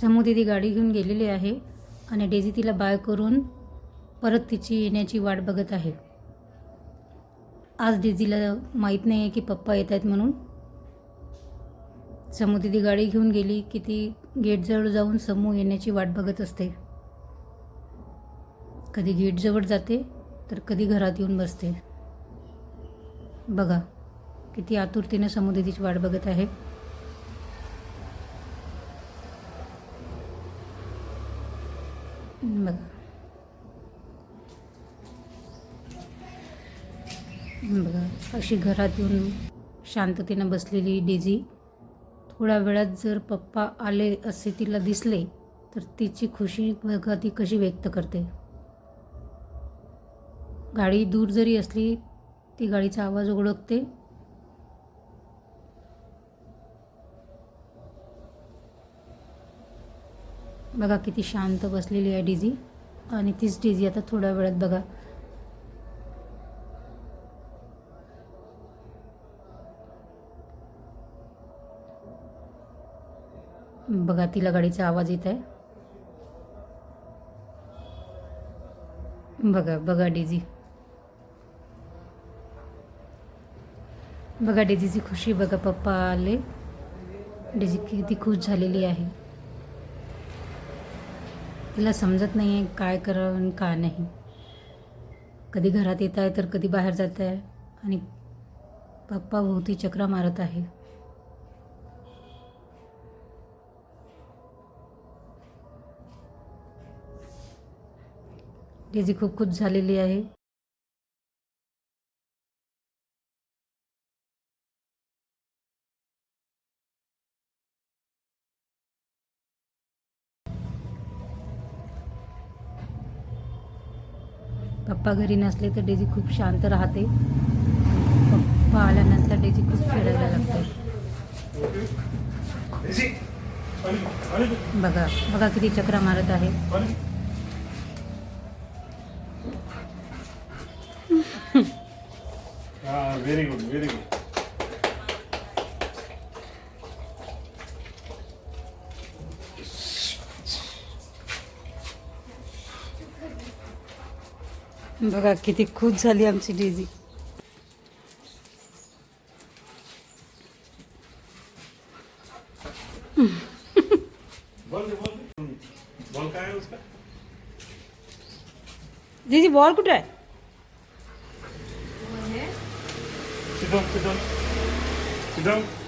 समू दिदी गाडी घेऊन गेलेली आहे आणि डेझी तिला बाय करून परत तिची येण्याची वाट बघत आहे. आज डेझीला माहीत नाही आहे की पप्पा येत आहेत म्हणून. समू दिदी गाडी घेऊन गेली की ती गेटजवळ जाऊन समू येण्याची वाट बघत असते. कधी गेटजवळ जाते तर कधी घरात येऊन बसते. बघा किती आतुरतेने समू दिदीची वाट बघत आहे. बघा बघा अशी घरात येऊन शांततेनं बसलेली डेझी. थोड्या वेळात जर पप्पा आले असे तिला दिसले तर तिची खुशी बघा ती कशी व्यक्त करते. गाडी दूर जरी असली ती गाडीचा आवाज ओळखते. बघा किती शांत बसलेली आहे डिझी आणि तीच डिझी आता थोड्या वेळात बघा. बघा तिला गाडीचा आवाज येत आहे. बघा बघा डेझी बघा डेझीची खुशी बघा पप्पा आले डेझी किती खुश झालेली आहे. तिला समजत नाही आहे काय करावं आणि काय नाही. कधी घरात येत आहे तर कधी बाहेर जात आहे आणि पप्पा भोवती चक्रा मारत आहे. डेझी खूप खुश झालेली आहे. पप्पा घरी नसले तर डेझी खूप शांत राहते. पप्पा आल्यानंतर डेझी खूप फिरायला लागते. बघा बघा किती चक्रा मारत आहे. व्हेरी गुड व्हेरी गुड बघा किती खुश झाली आमची डेझी. दीदी बॉल कुठे आहे? Sit down, sit